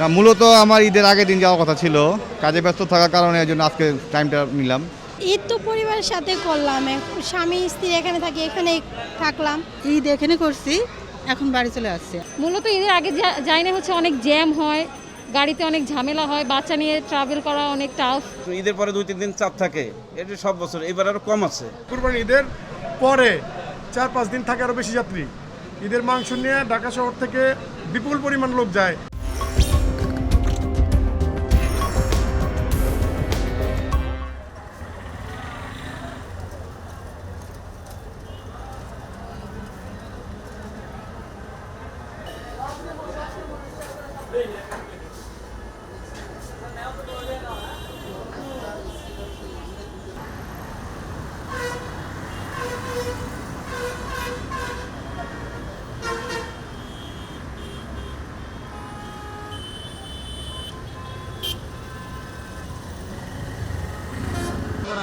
না মূলত আমার ঈদের আগের দিন যাওয়ার কথা ছিল। কাজে ব্যস্ত থাকার কারণে এই জন্য আজকে টাইমটা নিলাম। ঈদ তো পরিবারের সাথে করলাম। স্বামী স্ত্রী এখানে থাকি এখানে থাকলাম। ঈদ এখানে করছি এখন বাড়ি চলে আসছে। মূলত ঈদের আগে যাই না হচ্ছে অনেক জ্যাম হয় গাড়িতে অনেক ঝামেলা হয় বাচ্চা নিয়ে ট্রাভেল করা অনেক টাফ তো ঈদের পরে দুই তিন দিন চাপ থাকে এটা সব বছর এবার আরও কম আছে। কুরবানি ঈদের পরে চার পাঁচ দিন থাকে আরও বেশি যাত্রী। ঈদের মাংস নিয়ে ঢাকা শহর থেকে বিপুল পরিমাণ লোক যায়।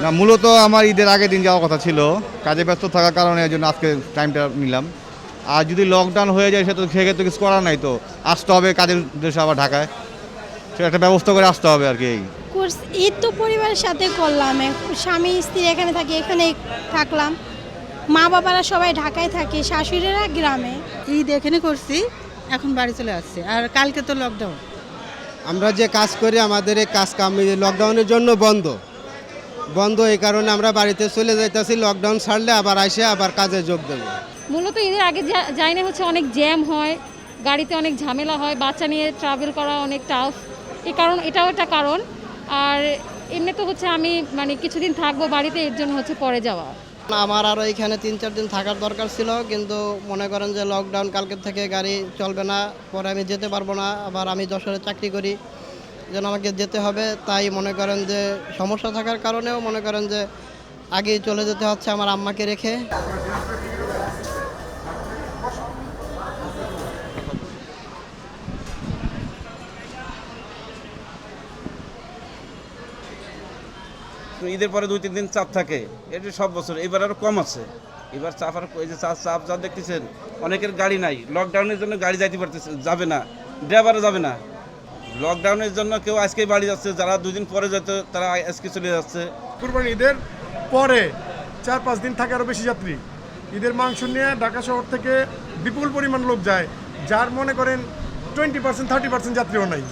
না মূলত আমার ঈদের আগের দিন যাওয়ার কথা ছিল। কাজে ব্যস্ত থাকার কারণে এই জন্য আজকে টাইমটা নিলাম। আর যদি লকডাউন হয়ে যায় সে তো সেক্ষেত্রে কিছু করার নাই তো। আসতে হবে কাজের দেশে আবার ঢাকায়। সেটা একটা ব্যবস্থা করে আসতে হবে আর কি ঈদ তো পরিবারের সাথে করলাম। স্বামী স্ত্রী এখানে থাকি এখানে থাকলাম। মা বাবারা সবাই ঢাকায় থাকে শাশুড়িরা গ্রামে। ঈদ এখানে করছি এখন বাড়ি চলে আসছে। আর কালকে তো লকডাউন আমরা যে কাজ করি আমাদের এই কাজ কাম লকডাউনের জন্য বন্ধ। বন্ধ এই কারণে আমরা বাড়িতে চলে যাইতেছি লকডাউন ছাড়লে আবার আসে আবার কাজে যোগ দেবো। মূলত ঈদের আগে যাই না হচ্ছে অনেক জ্যাম হয় গাড়িতে অনেক ঝামেলা হয় বাচ্চা নিয়ে ট্রাভেল করা অনেক টাফ এ কারণ এটাও একটা কারণ। আর এমনি তো হচ্ছে আমি মানে কিছুদিন থাকব বাড়িতে এর জন্য হচ্ছে পরে যাওয়া। আমার আরও এখানে তিন চার দিন থাকার দরকার ছিল কিন্তু মনে করেন যে লকডাউন কালকের থেকে গাড়ি চলবে না পরে আমি যেতে পারব না আবার আমি যশোরে চাকরি করি। যেন আমাকে যেতে হবে, তাই মনে করেন যে সমস্যা থাকার কারণেও মনে করেন যে আগেই চলে যেতে হচ্ছে আমার আম্মাকে রেখে। ঈদের পরে দুই, তিন দিন চাপ থাকে, এটা সব বছর। এবার আরও কম আছে। এবার চাপ আর এই যে চাপ চাপ যা দেখতেছেন, অনেকের গাড়ি নাই। লকডাউনের জন্য গাড়ি যাইতে পারতেছে যাবে না ড্রাইভারও যাবে না। লকডাউনের জন্য কেউ আজকে বাড়ি যাচ্ছে, যারা দুদিন পরে যেত তারা আজকে চলে যাচ্ছে। কুরবানি ঈদের পরে চার পাঁচ দিন থাকে আরও বেশি যাত্রী। ঈদের মাংস নিয়ে ঢাকা শহর থেকে বিপুল পরিমাণ লোক যায়, যার মনে করেন টোয়েন্টি পার্সেন্ট থার্টি পার্সেন্ট যাত্রীও নাই।